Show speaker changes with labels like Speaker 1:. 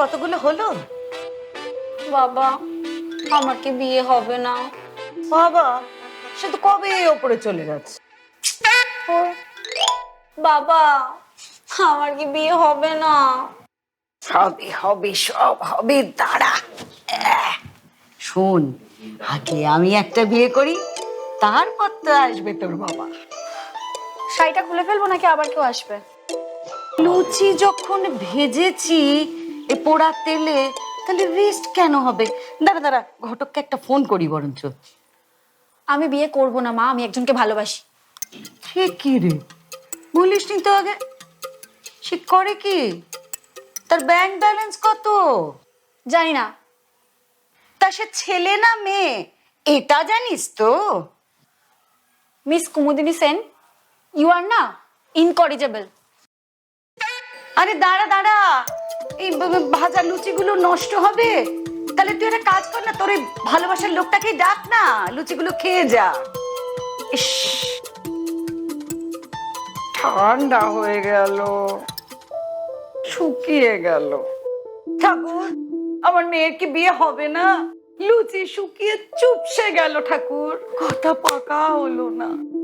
Speaker 1: কতগুলো হলো?
Speaker 2: বাবা আমার কি বিয়ে হবে না।
Speaker 1: বাবা সে তো কবে ওপরে চলে গেছে
Speaker 2: বাবা আমার কি বিয়ে হবে না?
Speaker 1: সবই হবে সব হবে দাঁড়া। শোন আগে আমি একটা বিয়ে করি তারপর তো আসবে তোর বাবা।
Speaker 2: শাড়িটা খুলে ফেলব নাকি আবার কেউ আসবে?
Speaker 1: লুচি যখন ভেজেছি এ পোড়া তেলে তাহলে ওয়েস্ট কেন হবে? দাঁড়া দাঁড়া ঘটককে একটা ফোন করি বরঞ্চ।
Speaker 2: আমি বিয়ে করব না মা আমি একজনকে ভালোবাসি।
Speaker 1: সে কি রে? বলিস নি তো আগে। সে করে কি? তার ব্যাংক ব্যালেন্স কত?
Speaker 2: জানি না।
Speaker 1: তা সে ছেলে না মেয়ে? এটা জানিস তো?
Speaker 2: Miss Kumudini Sen you are না ইনকরিজেবল
Speaker 1: আরে দাঁড়া দাঁড়া। এই ভাজা লুচিগুলো নষ্ট হবে? তাহলে তুই একটা কাজ কর না তোর এই ভালোবাসার লোকটাকে ডাক না লুচিগুলো খেয়ে যা। ইস। ঠান্ডা হয়ে গেল শুকিয়ে গেল। ঠাকুর আমার মেয়ের কি বিয়ে হবে না? লুচি শুকিয়ে চুপসে গেল ঠাকুর। কথা পাকা হলো না।